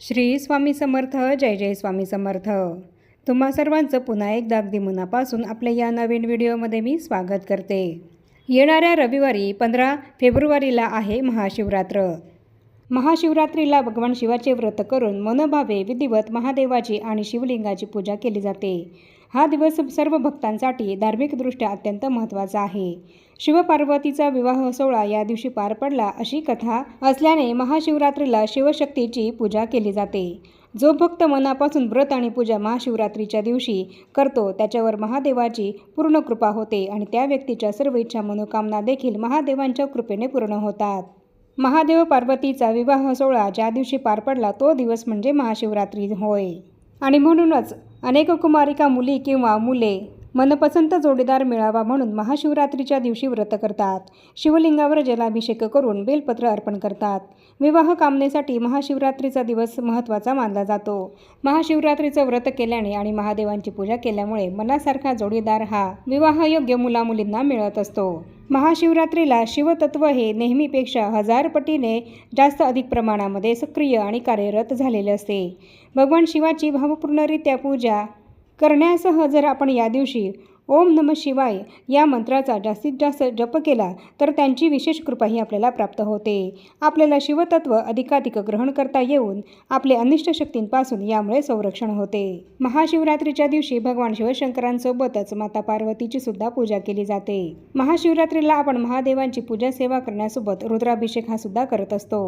श्री स्वामी समर्थ जय जय स्वामी समर्थ. तुम्हा सर्वांचं पुन्हा एकदा अगदी मनापासून आपल्या या नवीन व्हिडिओमध्ये मी स्वागत करते. येणाऱ्या रविवारी पंधरा फेब्रुवारीला आहे महाशिवरात्र. महाशिवरात्रीला भगवान शिवाचे व्रत करून मनोभावे विधिवत महादेवाची आणि शिवलिंगाची पूजा केली जाते. हा दिवस सर्व भक्तांसाठी धार्मिकदृष्ट्या अत्यंत महत्त्वाचा आहे. शिवपार्वतीचा विवाह सोहळा या दिवशी पार पडला अशी कथा असल्याने महाशिवरात्रीला शिवशक्तीची पूजा केली जाते. जो भक्त मनापासून व्रत आणि पूजा महाशिवरात्रीच्या दिवशी करतो त्याच्यावर महादेवाची पूर्ण कृपा होते आणि त्या व्यक्तीच्या सर्व इच्छा मनोकामना देखील महादेवांच्या कृपेने पूर्ण होतात. महादेव पार्वतीचा विवाह सोहळा ज्या दिवशी पार पडला तो दिवस म्हणजे महाशिवरात्री होय. आणि म्हणूनच अनेक कुमारिका मुली किंवा मुले. मनपसंत जोडीदार मिळावा म्हणून महाशिवरात्रीच्या दिवशी व्रत करतात. शिवलिंगावर जलाभिषेक करून बेलपत्र अर्पण करतात. विवाह कामनेसाठी महाशिवरात्रीचा दिवस महत्त्वाचा मानला जातो. महाशिवरात्रीचं व्रत केल्याने आणि महादेवांची पूजा केल्यामुळे मनासारखा जोडीदार हा विवाहयोग्य मुलामुलींना मिळत असतो. महाशिवरात्रीला शिवतत्व हे नेहमीपेक्षा हजार पटीने जास्त अधिक प्रमाणामध्ये सक्रिय आणि कार्यरत झालेले असते. भगवान शिवाची भावपूर्णरित्या पूजा करण्यासह जर आपण या दिवशी ओम नम शिवाय या मंत्राचा जास्तीत जास्त जप केला तर त्यांची विशेष कृपाही आपल्याला प्राप्त होते. आपल्याला शिवतत्व अधिकाधिक ग्रहण करता येऊन आपले अनिष्ट शक्तींपासून यामुळे संरक्षण होते. महाशिवरात्रीच्या दिवशी भगवान शिवशंकरांसोबतच माता पार्वतीची सुद्धा पूजा केली जाते. महाशिवरात्रीला आपण महादेवांची पूजा सेवा करण्यासोबत रुद्राभिषेक हा सुद्धा करत असतो.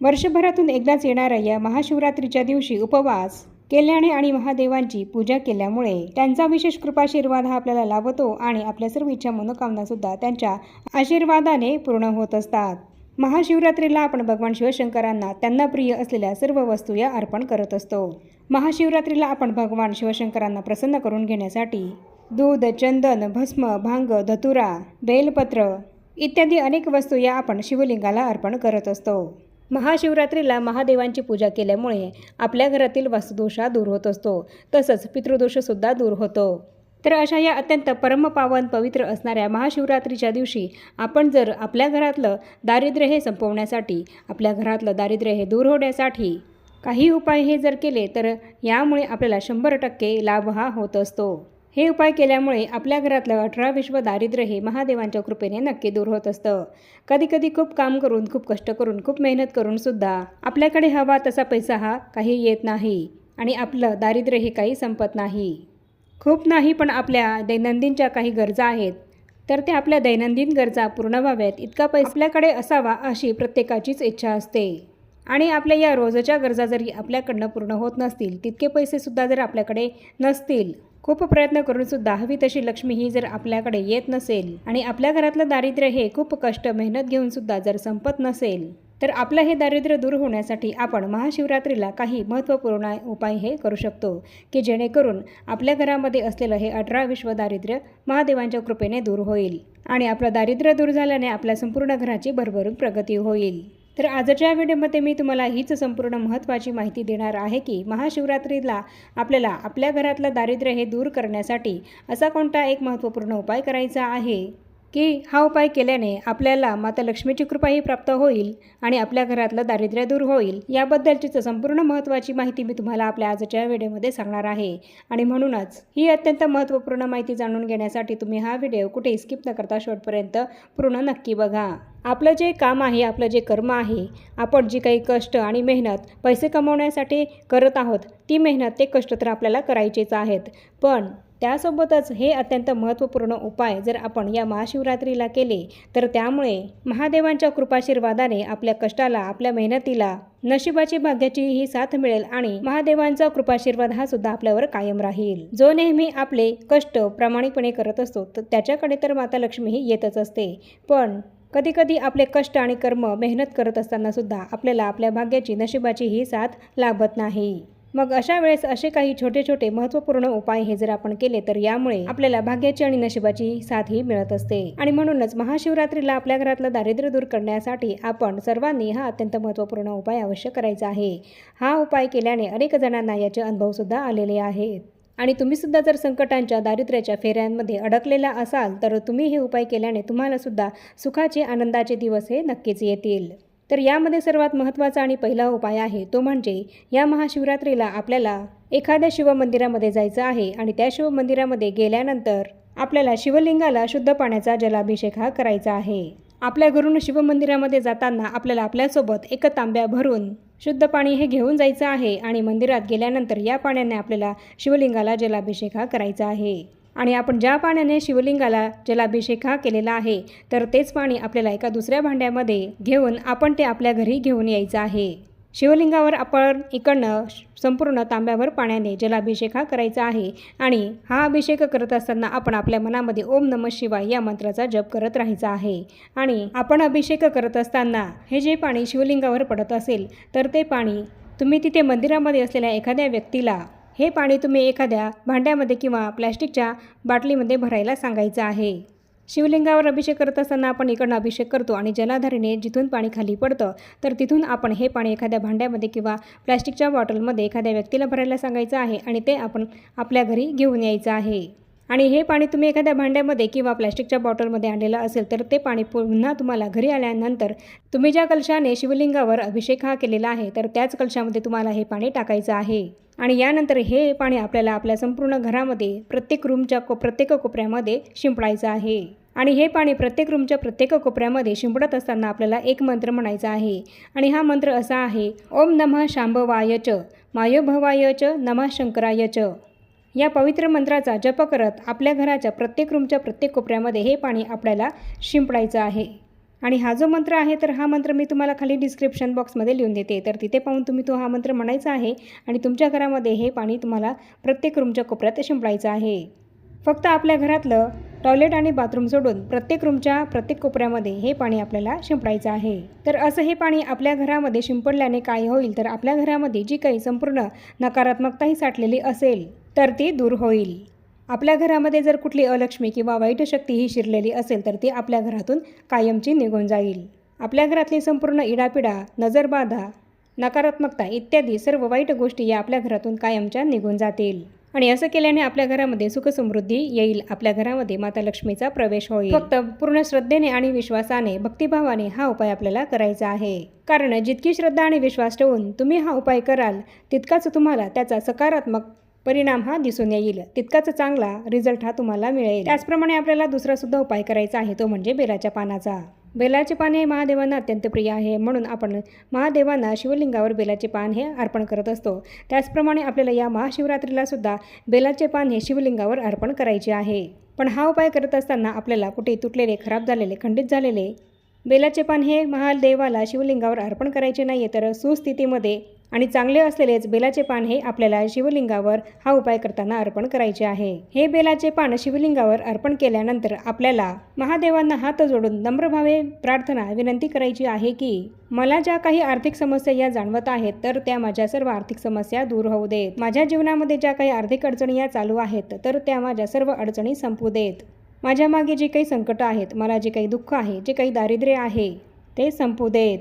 वर्षभरातून एकदाच येणाऱ्या या महाशिवरात्रीच्या दिवशी उपवास केल्याने आणि महादेवांची पूजा केल्यामुळे त्यांचा विशेष कृपाशीर्वाद हा आपल्याला लाभतो आणि आपल्या सर्व इच्छा मनोकामनासुद्धा त्यांच्या आशीर्वादाने पूर्ण होत असतात. महाशिवरात्रीला आपण भगवान शिवशंकरांना त्यांना प्रिय असलेल्या सर्व वस्तू या अर्पण करत असतो. महाशिवरात्रीला आपण भगवान शिवशंकरांना प्रसन्न करून घेण्यासाठी दूध चंदन भस्म भांग धतुरा बेलपत्र इत्यादी अनेक वस्तू या आपण शिवलिंगाला अर्पण करत असतो. महाशिवरात्रीला महादेवांची पूजा केल्यामुळे आपल्या घरातील वास्तुदोषा दूर होत असतो. तसंच पितृदोषसुद्धा दूर होतो. तर अशा या अत्यंत परमपावन पवित्र असणाऱ्या महाशिवरात्रीच्या दिवशी आपण जर आपल्या घरातलं दारिद्र्य हे संपवण्यासाठी आपल्या घरातलं दारिद्र्य हे दूर होण्यासाठी काही उपाय हे जर केले तर यामुळे आपल्याला शंभर टक्के लाभ हा होत असतो. हे उपाय केल्यामुळे आपल्या घरातलं अठरा विश्व दारिद्र्य हे महादेवांच्या कृपेने नक्की दूर होत असतं. कधीकधी खूप काम करून खूप कष्ट करून खूप मेहनत करून सुद्धा आपल्याकडे हवा तसा पैसा हा काही येत नाही आणि आपलं दारिद्र्य हे काही संपत नाही. खूप नाही पण आपल्या दैनंदिनच्या काही गरजा आहेत तर त्या आपल्या दैनंदिन गरजा पूर्ण व्हाव्यात. इतका पैसा आपल्याकडे असावा अशी प्रत्येकाचीच इच्छा असते. आणि आपल्या या रोजच्या गरजा जरी आपल्याकडनं पूर्ण होत नसतील तितके पैसेसुद्धा जर आपल्याकडे नसतील खूप प्रयत्न करूनसुद्धा हवी तशी लक्ष्मी ही जर आपल्याकडे येत नसेल आणि आपल्या घरातलं दारिद्र्य हे खूप कष्ट मेहनत घेऊनसुद्धा जर संपत नसेल तर आपलं हे दारिद्र्य दूर होण्यासाठी आपण महाशिवरात्रीला काही महत्त्वपूर्ण उपाय हे करू शकतो की जेणेकरून आपल्या घरामध्ये असलेलं हे अठरा विश्व दारिद्र्य महादेवांच्या कृपेने दूर होईल आणि आपलं दारिद्र्य दूर झाल्याने आपल्या संपूर्ण घराची भरभरून प्रगती होईल. तर आजच्या व्हिडिओमध्ये मी तुम्हाला हीच संपूर्ण महत्त्वाची माहिती देणार आहे की महाशिवरात्रीला आपल्याला आपल्या घरातलं दारिद्र्य हे दूर करण्यासाठी असा कोणता एक महत्त्वपूर्ण उपाय करायचा आहे? की हा उपाय केल्याने आपल्याला माता लक्ष्मीची कृपाही प्राप्त होईल आणि आपल्या घरातलं दारिद्र्य दूर होईल. याबद्दलचीच संपूर्ण महत्त्वाची माहिती मी तुम्हाला आपल्या आजच्या व्हिडिओमध्ये सांगणार आहे. आणि म्हणूनच ही अत्यंत महत्त्वपूर्ण माहिती जाणून घेण्यासाठी तुम्ही हा व्हिडिओ कुठे स्किप न करता शेवटपर्यंत पूर्ण नक्की बघा. आपलं जे काम आहे आपलं जे कर्म आहे आपण जी काही कष्ट आणि मेहनत पैसे कमवण्यासाठी करत आहोत ती मेहनत ते कष्ट तर आपल्याला करायचेच आहेत. पण त्यासोबतच हे अत्यंत महत्त्वपूर्ण उपाय जर आपण या महाशिवरात्रीला केले तर त्यामुळे महादेवांच्या कृपाशीर्वादाने आपल्या कष्टाला आपल्या मेहनतीला नशिबाची भाग्याची ही साथ मिळेल आणि महादेवांचा कृपाशीर्वाद हा सुद्धा आपल्यावर कायम राहील. जो नेहमी आपले कष्ट प्रामाणिकपणे करत असतो तर त्याच्याकडे तर माता लक्ष्मी ही येतच असते. पण कधीकधी आपले कष्ट आणि कर्म मेहनत करत असताना सुद्धा आपल्याला आपल्या भाग्याची नशिबाची ही साथ लाभत नाही. मग अशा वेळेस असे काही छोटे छोटे महत्त्वपूर्ण उपाय हे जर आपण केले तर यामुळे आपल्याला भाग्याची आणि नशिबाची साथ ही मिळत असते. आणि म्हणूनच महाशिवरात्रीला आपल्या घरातलं दारिद्र्य दूर करण्यासाठी आपण सर्वांनी हा अत्यंत महत्त्वपूर्ण उपाय अवश्य करायचा आहे. हा उपाय केल्याने अनेक जणांना याचे अनुभवसुद्धा आलेले आहेत. आणि तुम्ही सुद्धा जर संकटांच्या दारिद्र्याच्या फेऱ्यांमध्ये अडकलेला असाल तर तुम्ही हे उपाय केल्याने तुम्हाला सुद्धा सुखाचे आनंदाचे दिवस हे नक्कीच येतील. तर यामध्ये सर्वात महत्त्वाचा आणि पहिला उपाय आहे तो म्हणजे या महाशिवरात्रीला आपल्याला एखाद्या शिवमंदिरामध्ये जायचं आहे आणि त्या शिवमंदिरामध्ये गेल्यानंतर आपल्याला शिवलिंगाला शुद्ध पाण्याचा जलाभिषेक हा करायचा आहे. आपल्या घरून शिवमंदिरामध्ये जाताना आपल्याला आपल्यासोबत एक तांब्या भरून शुद्ध पाणी हे घेऊन जायचं आहे आणि मंदिरात गेल्यानंतर या पाण्याने आपल्याला शिवलिंगाला जलाभिषेक हा करायचा आहे. आणि आपण ज्या पाण्याने शिवलिंगाला जलाभिषेक हा केलेला आहे तर तेच पाणी आपल्याला एका दुसऱ्या भांड्यामध्ये घेऊन आपण ते आपल्या घरी घेऊन यायचं आहे. शिवलिंगावर आपण इकडनं संपूर्ण तांब्यावर पाण्याने जलाभिषेक हा करायचा आहे आणि हा अभिषेक करत असताना आपण आपल्या मनामध्ये ओम नम शिवाय या मंत्राचा जप करत राहायचा आहे. आणि आपण अभिषेक करत असताना हे जे पाणी शिवलिंगावर पडत असेल तर ते पाणी तुम्ही तिथे मंदिरामध्ये असलेल्या एखाद्या व्यक्तीला हे पाणी तुम्ही एखाद्या भांड्यामध्ये किंवा प्लॅस्टिकच्या बाटलीमध्ये भरायला सांगायचं आहे. शिवलिंगावर अभिषेक करत असताना आपण इकडनं अभिषेक करतो आणि जलाधारीने जिथून पाणी खाली पडतं तर तिथून आपण हे पाणी एखाद्या भांड्यामध्ये किंवा प्लॅस्टिकच्या बॉटलमध्ये एखाद्या व्यक्तीला भरायला सांगायचं आहे आणि ते आपण आपल्या घरी घेऊन यायचं आहे. आणि हे पाणी तुम्ही एखाद्या भांड्यामध्ये किंवा प्लॅस्टिकच्या बॉटलमध्ये आणलेलं असेल तर ते पाणी पुन्हा तुम्हाला घरी आल्यानंतर तुम्ही ज्या कलशाने शिवलिंगावर अभिषेक हा केलेला आहे तर त्याच कलशामध्ये तुम्हाला हे पाणी टाकायचं आहे. आणि यानंतर हे पाणी आपल्याला आपल्या संपूर्ण घरामध्ये प्रत्येक रूमच्या को प्रत्येक कोपऱ्यामध्ये शिंपडायचं आहे. आणि हे पाणी प्रत्येक रूमच्या प्रत्येक कोपऱ्यामध्ये शिंपडत असताना आपल्याला एक मंत्र म्हणायचा आहे. आणि हा मंत्र असा आहे ओम नमः शांभवाय च मायोभवाय च नमः शंकराय च. या पवित्र मंत्राचा जप करत आपल्या घराच्या प्रत्येक रूमच्या प्रत्येक कोपऱ्यामध्ये हे पाणी आपल्याला शिंपडायचं आहे. आणि हा जो मंत्र आहे तर हा मंत्र मी तुम्हाला खाली डिस्क्रिप्शन बॉक्समध्ये लिहून देते. तर तिथे पाहून तुम्ही तो हा मंत्र म्हणायचा आहे आणि तुमच्या घरामध्ये हे पाणी तुम्हाला प्रत्येक रूमच्या कोपऱ्यात शिंपडायचं आहे. फक्त आपल्या घरातलं टॉयलेट आणि बाथरूम सोडून प्रत्येक रूमच्या प्रत्येक कोपऱ्यामध्ये हे पाणी आपल्याला शिंपडायचं आहे. तर असं हे पाणी आपल्या घरामध्ये शिंपडल्याने काय होईल? तर आपल्या घरामध्ये जी काही संपूर्ण नकारात्मकताही साठलेली असेल तर ती दूर होईल. आपल्या घरामध्ये जर कुठली अलक्ष्मी किंवा वाईट शक्ती ही शिरलेली असेल तर ती आपल्या घरातून कायमची निघून जाईल. आपल्या घरातली संपूर्ण इडापिडा नजरबाधा नकारात्मकता इत्यादी सर्व वाईट गोष्टी या आपल्या घरातून कायमच्या निघून जातील. आणि असं केल्याने आपल्या घरामध्ये सुखसमृद्धी येईल. आपल्या घरामध्ये माता लक्ष्मीचा प्रवेश होईल. फक्त पूर्ण श्रद्धेने आणि विश्वासाने भक्तिभावाने हा उपाय आपल्याला करायचा आहे. कारण जितकी श्रद्धा आणि विश्वास ठेवून तुम्ही हा उपाय कराल तितकाच तुम्हाला त्याचा सकारात्मक परिणाम हा दिसून येईल. तितकाच चांगला रिझल्ट हा तुम्हाला मिळेल. त्याचप्रमाणे आपल्याला दुसरासुद्धा उपाय करायचा आहे तो म्हणजे बेलाच्या पानाचा. बेलाचे पान हे महादेवांना अत्यंत प्रिय आहे म्हणून आपण महादेवांना शिवलिंगावर बेलाचे पान हे अर्पण करत असतो. त्याचप्रमाणे आपल्याला या महाशिवरात्रीला सुद्धा बेलाचे पान हे शिवलिंगावर अर्पण करायचे आहे. पण हा उपाय करत असताना आपल्याला कुठे तुटलेले खराब झालेले खंडित झालेले बेलाचे पान हे महादेवाला शिवलिंगावर अर्पण करायचे नाही तर सुस्थितीमध्ये आणि चांगले असलेलेच बेलाचे पान हे आपल्याला शिवलिंगावर हा उपाय करताना अर्पण करायचे आहे. हे बेलाचे पान शिवलिंगावर अर्पण केल्यानंतर आपल्याला महादेवांना हात जोडून नम्रभावे प्रार्थना विनंती करायची आहे की मला ज्या काही आर्थिक समस्या या जाणवत आहेत तर त्या माझ्या सर्व आर्थिक समस्या दूर होऊ देत. माझ्या जीवनामध्ये ज्या काही आर्थिक अडचणी या चालू आहेत तर त्या माझ्या सर्व अडचणी संपू देत. माझ्या मागे जे काही संकट आहेत मला जे काही दुःख आहे जे काही दारिद्र्य आहे ते संपू देत.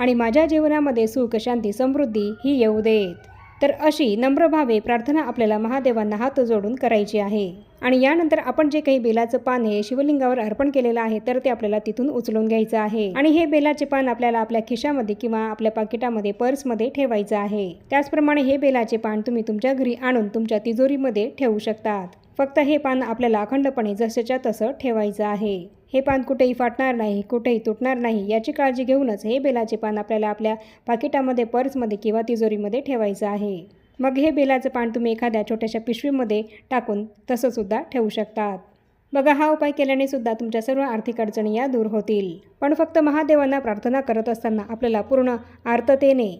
आणि माझ्या जीवनामध्ये सुख शांती समृद्धी ही येऊ देत. तर अशी नम्र भावे प्रार्थना आपल्याला महादेवांना हात जोडून करायची आहे. आणि यानंतर आपण जे काही बेलाचं पान हे शिवलिंगावर अर्पण केलेलं आहे तर ते आपल्याला तिथून उचलून घ्यायचं आहे. आणि हे बेलाचे पान आपल्याला आपल्या खिशामध्ये किंवा आपल्या पाकिटामध्ये पर्समध्ये ठेवायचं आहे. त्याचप्रमाणे हे बेलाचे पान तुम्ही तुमच्या घरी आणून तुमच्या तिजोरीमध्ये ठेवू शकतात. फक्त हे पान आपल्याला अखंडपणे जसंच्या तसं ठेवायचं आहे. हे पान कुठेही फाटणार नाही कुठेही तुटणार नाही याची काळजी घेऊनच हे बेलाचे पान आपल्याला आपल्या पाकिटामध्ये पर्समध्ये किंवा तिजोरीमध्ये ठेवायचं आहे. मग हे बेलाचं पान तुम्ही एखाद्या छोट्याशा पिशवीमध्ये टाकून तसंसुद्धा ठेवू शकतात. बघा हा उपाय केल्याने सुद्धा तुमच्या सर्व आर्थिक अडचणी या दूर होतील. पण फक्त महादेवांना प्रार्थना करत असताना आपल्याला पूर्ण आर्ततेने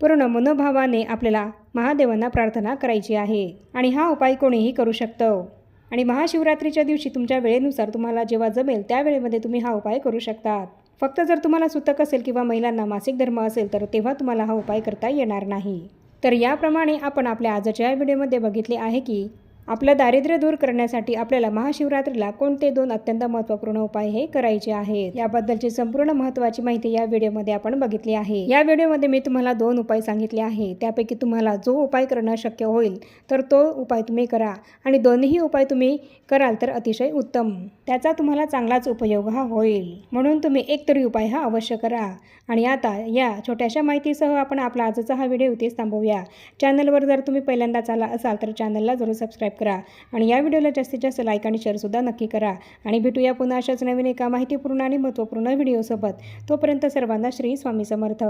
पूर्ण मनोभावाने आपल्याला महादेवांना प्रार्थना करायची आहे. आणि हा उपाय कोणीही करू शकतं. आणि महाशिवरात्रीच्या दिवशी तुमच्या वेळेनुसार तुम्हाला जेव्हा जमेल त्या वेळेमध्ये तुम्ही हा उपाय करू शकतात. फक्त जर तुम्हाला सुतक असेल किंवा महिलांना मासिक धर्म असेल तर तेव्हा तुम्हाला हा उपाय करता येणार नाही. तर याप्रमाणे आपण आपल्या आजच्या व्हिडिओमध्ये बघितले आहे की आपलं दारिद्र्य दूर करण्यासाठी आपल्याला महाशिवरात्रीला कोणते दोन अत्यंत महत्त्वपूर्ण उपाय हे करायचे आहेत? याबद्दलची संपूर्ण महत्त्वाची माहिती या व्हिडिओमध्ये आपण बघितली आहे. या व्हिडिओमध्ये मी तुम्हाला दोन उपाय सांगितले आहे. त्यापैकी तुम्हाला जो उपाय करणं शक्य होईल तर तो उपाय तुम्ही करा आणि दोन्हीही उपाय तुम्ही कराल तर अतिशय उत्तम. त्याचा तुम्हाला चांगलाच उपयोग हा होईल. म्हणून तुम्ही एक तरी उपाय हा अवश्य करा. आणि आता या छोट्याशा माहितीसह आपण आपला आजचा हा व्हिडिओ इथेच थांबवूया. चॅनलवर जर तुम्ही पहिल्यांदाच आला असाल तर चॅनलला जरूर सबस्क्राईब करा. आणि या व्हिडिओला जास्तीत जास्त लाईक आणि शेअरसुद्धा नक्की करा. आणि भेटूया पुन्हा अशाच नवीन एका माहितीपूर्ण आणि महत्त्वपूर्ण व्हिडिओसोबत तोपर्यंत सर्वांना श्री स्वामी समर्थ.